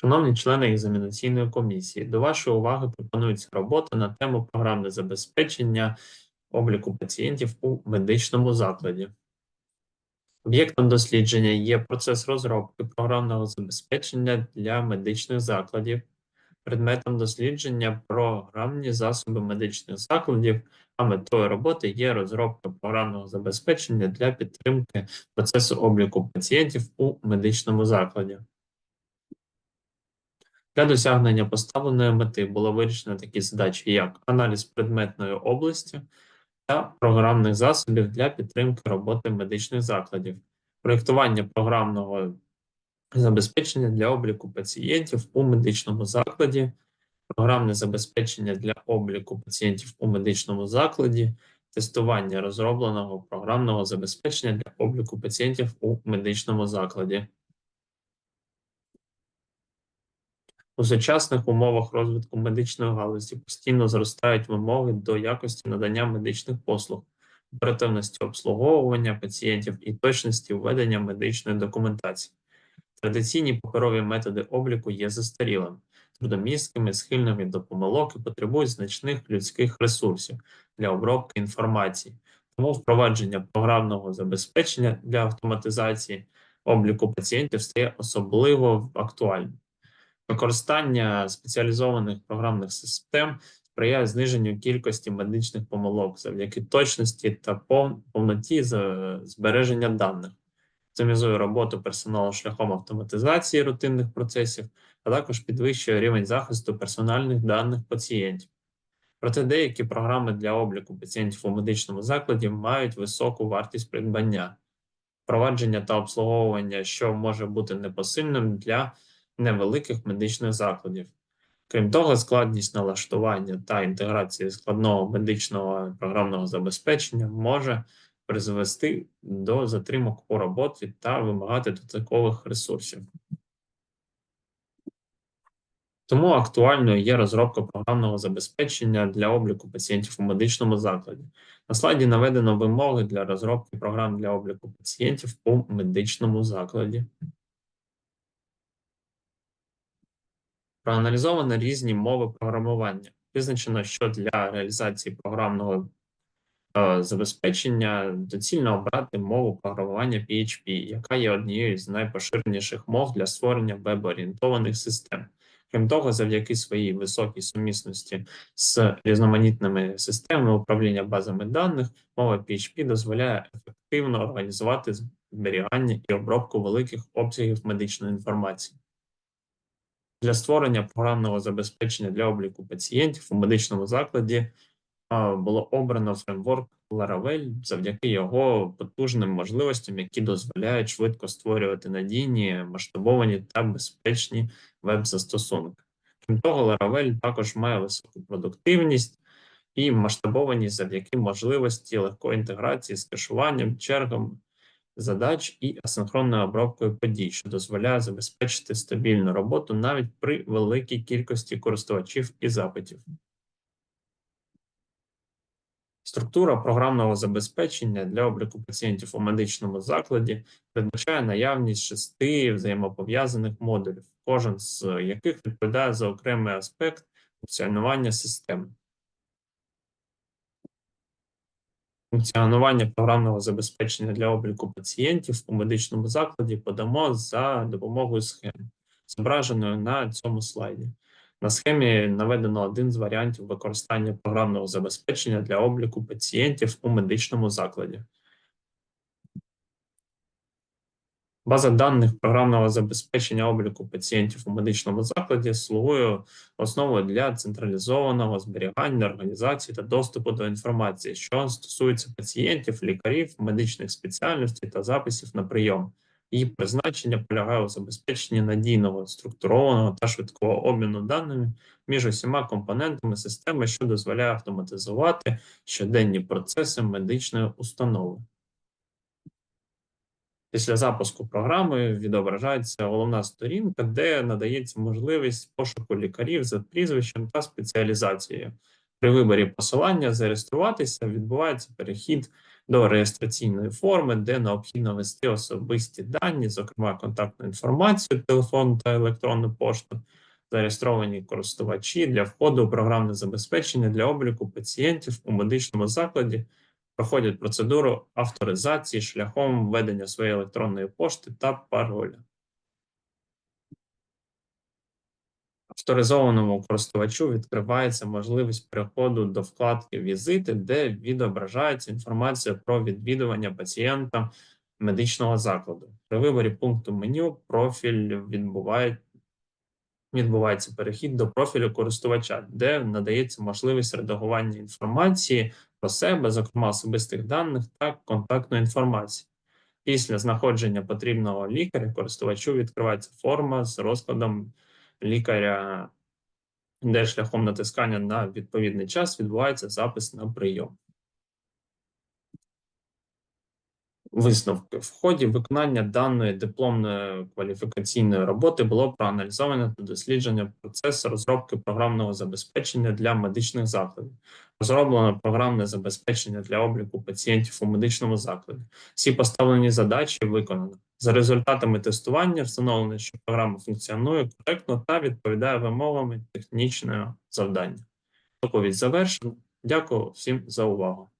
Шановні члени екзаменаційної комісії, до вашої уваги пропонується робота на тему програмне забезпечення обліку пацієнтів у медичному закладі. Об'єктом дослідження є процес розробки програмного забезпечення для медичних закладів, предметом дослідження програмні засоби медичних закладів, а метою роботи є розробка програмного забезпечення для підтримки процесу обліку пацієнтів у медичному закладі. Для досягнення поставленої мети було вирішено такі задачі, як аналіз предметної області та програмних засобів для підтримки роботи медичних закладів, проєктування програмного забезпечення для обліку пацієнтів у медичному закладі, програмне забезпечення для обліку пацієнтів у медичному закладі, тестування розробленого програмного забезпечення для обліку пацієнтів у медичному закладі. У сучасних умовах розвитку медичної галузі постійно зростають вимоги до якості надання медичних послуг, оперативності обслуговування пацієнтів і точності введення медичної документації. Традиційні паперові методи обліку є застарілими, трудомісткими, схильними до помилок і потребують значних людських ресурсів для обробки інформації. Тому впровадження програмного забезпечення для автоматизації обліку пацієнтів стає особливо актуальним. Використання спеціалізованих програмних систем сприяє зниженню кількості медичних помилок завдяки точності та повноті збереження даних, оптимізує роботу персоналу шляхом автоматизації рутинних процесів, а також підвищує рівень захисту персональних даних пацієнтів. Проте деякі програми для обліку пацієнтів у медичному закладі мають високу вартість придбання, впровадження та обслуговування, що може бути непосильним для невеликих медичних закладів. Крім того, складність налаштування та інтеграції складного медичного програмного забезпечення може призвести до затримок у роботі та вимагати додаткових ресурсів. Тому актуальною є розробка програмного забезпечення для обліку пацієнтів у медичному закладі. На слайді наведено вимоги для розробки програм для обліку пацієнтів у медичному закладі. Проаналізовано різні мови програмування. Визначено, що для реалізації програмного е, забезпечення доцільно обрати мову програмування PHP, яка є однією з найпоширеніших мов для створення веб-орієнтованих систем. Крім того, завдяки своїй високій сумісності з різноманітними системами управління базами даних, мова PHP дозволяє ефективно організувати зберігання і обробку великих обсягів медичної інформації. Для створення програмного забезпечення для обліку пацієнтів у медичному закладі було обрано фреймворк Laravel завдяки його потужним можливостям, які дозволяють швидко створювати надійні, масштабовані та безпечні веб-застосунки. Крім того, Laravel також має високу продуктивність і масштабованість завдяки можливості легкої інтеграції з кешуванням, чергами задач і асинхронною обробкою подій, що дозволяє забезпечити стабільну роботу навіть при великій кількості користувачів і запитів. Структура програмного забезпечення для обліку пацієнтів у медичному закладі передбачає наявність шести взаємопов'язаних модулів, кожен з яких відповідає за окремий аспект функціонування системи. Функціонування програмного забезпечення для обліку пацієнтів у медичному закладі подамо за допомогою схеми, зображеної на цьому слайді. На схемі наведено один з варіантів використання програмного забезпечення для обліку пацієнтів у медичному закладі. База даних програмного забезпечення обліку пацієнтів у медичному закладі слугує основою для централізованого зберігання, організації та доступу до інформації, що стосується пацієнтів, лікарів, медичних спеціальностей та записів на прийом. Її призначення полягає у забезпеченні надійного, структурованого та швидкого обміну даними між усіма компонентами системи, що дозволяє автоматизувати щоденні процеси медичної установи. Після запуску програми відображається головна сторінка, де надається можливість пошуку лікарів за прізвищем та спеціалізацією. При виборі посилання зареєструватися відбувається перехід до реєстраційної форми, де необхідно ввести особисті дані, зокрема контактну інформацію, телефон та електронну пошту, зареєстровані користувачі для входу у програмне забезпечення для обліку пацієнтів у медичному закладі проходять процедуру авторизації шляхом введення своєї електронної пошти та пароля. Авторизованому користувачу відкривається можливість переходу до вкладки Візити, де відображається інформація про відвідування пацієнта медичного закладу. При виборі пункту меню профіль відбуває, відбувається перехід до профілю користувача, де надається можливість редагування інформації про себе, зокрема особистих даних та контактної інформації. Після знаходження потрібного лікаря користувачу відкривається форма з розкладом лікаря, де шляхом натискання на відповідний час відбувається запис на прийом. Висновки в ході виконання даної дипломної кваліфікаційної роботи було проаналізовано та досліджено процес розробки програмного забезпечення для медичних закладів. Розроблено програмне забезпечення для обліку пацієнтів у медичному закладі. Всі поставлені задачі виконано. За результатами тестування встановлено, що програма функціонує коректно та відповідає вимогам технічного завдання. Доповідь завершена. Дякую всім за увагу.